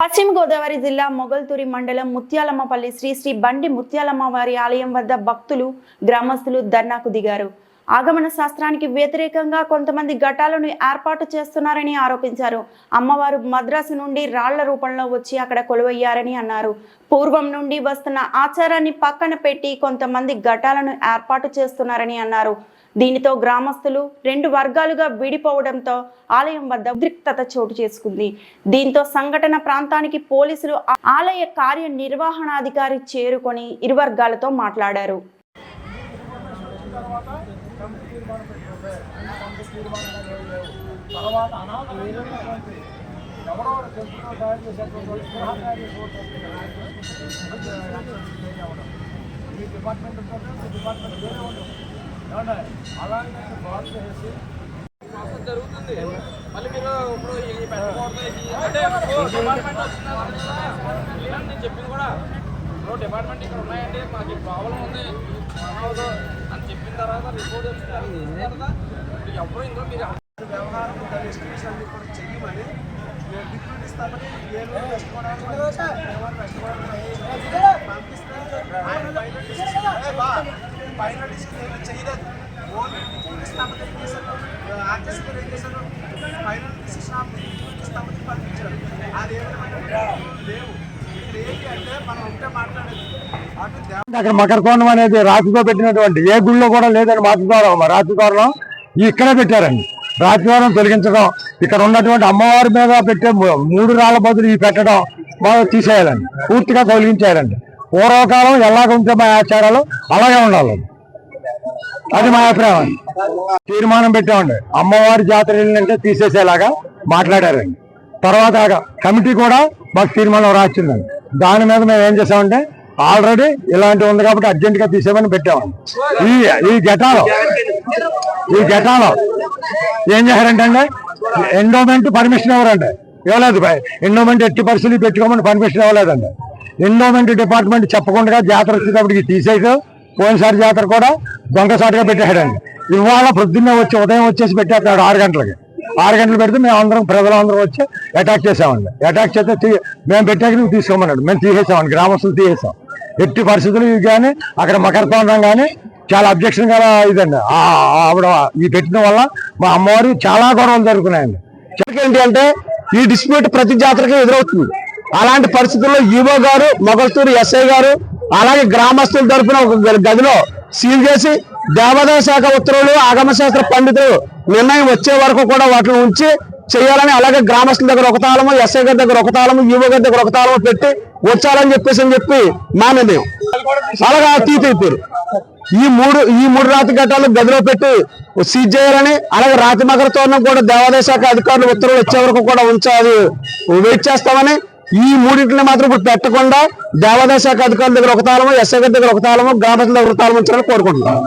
పశ్చిమ గోదావరి జిల్లా మొగల్తూరి మండలం ముత్యాలమ్మపల్లి శ్రీ శ్రీ బండి ముత్యాలమ్మ వారి ఆలయం వద్ద భక్తులు గ్రామస్తులు ధర్నాకు దిగారు. ఆగమన శాస్త్రానికి వ్యతిరేకంగా కొంతమంది ఘటాలను ఏర్పాటు చేస్తున్నారని ఆరోపించారు. అమ్మవారు మద్రాసు నుండి రాళ్ళ రూపంలో వచ్చి అక్కడ కొలువయ్యారని అన్నారు. పూర్వం నుండి వస్తున్న ఆచారాన్ని పక్కన పెట్టి కొంతమంది ఘటాలను ఏర్పాటు చేస్తున్నారని అన్నారు. దీనితో గ్రామస్తులు రెండు వర్గాలుగా విడిపోవడంతో ఆలయం వద్ద ఉద్రిక్తత చోటు చేసుకుంది. దీంతో సంఘటన ప్రాంతానికి పోలీసులు ఆలయ కార్యనిర్వహణాధికారి చేరుకొని ఇరు వర్గాలతో మాట్లాడారు. తయారు చేసేటువంటి డిపార్ట్మెంట్ డిపార్ట్మెంట్ వేరే ఉంటుంది జరుగుతుంది మళ్ళీ మీరు ఇప్పుడు అంటే డిపార్ట్మెంట్ నేను చెప్పింది కూడా ఇప్పుడు డిపార్ట్మెంట్ ఇక్కడ ఉన్నాయండి మాకు ఈ ప్రాబ్లం ఉంది అనవద్దు అని చెప్పిన తర్వాత రిపోర్ట్ వచ్చింది తర్వాత ఎవరు ఇందులో మీరు వ్యవహారం దాని ఎస్టిమేషన్ అన్ని కూడా చెయ్యమని డిప్యూటీ ఇస్తామని పైన ఏమీ చేయలేదు. ఓన్లీ ఇస్తామని ఏం చేశారు? ఏం చేశారు? ఇస్తామని పంపించారు అది ఏమైనా లేవు. అక్కడ మకర అనేది రాతితో పెట్టినటువంటి ఏ గుళ్ళో కూడా లేదని మాతృద్వారం రాతిద్వారం ఇక్కడే పెట్టారండి. రాతిద్వారం తొలగించడం ఇక్కడ ఉన్నటువంటి అమ్మవారి మీద పెట్టే మూడు రాళ్ళ బదులు ఈ పెట్టడం బాగా తీసేయాలండి. పూర్తిగా తొలగించేయాలండి. పూర్వకాలం ఎలాగ ఉంటే మా ఆచారాలు అలాగే ఉండాలి. అది మా అభిప్రాయం. తీర్మానం పెట్టామండి. అమ్మవారి జాతర వెళ్ళినంటే తీసేసేలాగా మాట్లాడారండి తర్వాత కమిటీ కూడా మాకు తీర్మానం రాసిందండి. దాని మీద మేము ఏం చేసామంటే ఆల్రెడీ ఇలాంటి ఉంది కాబట్టి అర్జెంట్గా తీసేమని పెట్టామండి. ఈ ఈ ఘటాలో ఈ ఘటాలో ఏం చేశారంటే అండి ఎండోమెంట్ పర్మిషన్ ఇవ్వరండి ఇవ్వలేదు. ఎండోమెంట్ ఎట్టి పరిస్థితులు పెట్టుకోమని పర్మిషన్ ఇవ్వలేదండి. ఎండోమెంట్ డిపార్ట్మెంట్ చెప్పకుండా జాతర వచ్చేటప్పటికి తీసేసి పోయినసారి జాతర కూడా దొంగసాటుగా పెట్టేశాడండి. ఇవాళ పొద్దున్నే వచ్చి ఉదయం వచ్చేసి పెట్టేస్తాడు ఆరు గంటలకి. ఆరు గంటలు పెడితే మేము అందరం ప్రజలందరం వచ్చి అటాక్ చేసామండి అటాక్ చేస్తే తీ- మేము పెట్టాక నువ్వు తీసుకోమన్నాడు. మేము తీసేసామండి గ్రామస్తులు తీసేసాం ఎట్టి పరిస్థితులు ఇవి కానీ అక్కడ మకర కానీ చాలా అబ్జెక్షన్ గల ఇదండి. ఆవిడ ఈ పెట్టిన వల్ల మా అమ్మవారు చాలా గొడవలు జరుగుతున్నాయండి. ఏంటి అంటే ఈ డిస్ప్యూట్ ప్రతి జాతరకి ఎదురవుతుంది. అలాంటి పరిస్థితుల్లో ఈవో గారు మొగల్తూరు ఎస్ఐ గారు అలాగే గ్రామస్తుల తరఫున ఒక గదిలో సీల్ చేసి దేవాదాయ శాఖ ఉత్తర్వులు ఆగమశాస్త్ర పండితులు నిర్ణయం వచ్చే వరకు కూడా వాటిని ఉంచి చేయాలని అలాగే గ్రామస్తుల దగ్గర ఒక తాళము ఎస్ఐ గారి దగ్గర ఒక తాళము ఈవో గారి దగ్గర ఒక తాళము పెట్టి వచ్చాలని చెప్పేసి అని చెప్పి మా నిర్ణయం. అలాగే తీతీరు ఈ మూడు ఈ మూడు రాతి ఘట్టాలు గదిలో పెట్టి సీజ్ చేయాలని అలాగే రాతి మకర కూడా దేవాదాయ శాఖ అధికారులు ఉత్తర్వులు వచ్చే వరకు కూడా ఉంచాలి వెయిట్ చేస్తామని ఈ మూడింటిని మాత్రం ఇప్పుడు పెట్టకుండా దేవాదాయ శాఖ అధికారుల దగ్గర ఒక తాళము ఎస్ఐ గారి దగ్గర ఒక తాళము గ్రామస్తుల దగ్గర ఒక తాళం ఉంచాలని కోరుకుంటున్నాం.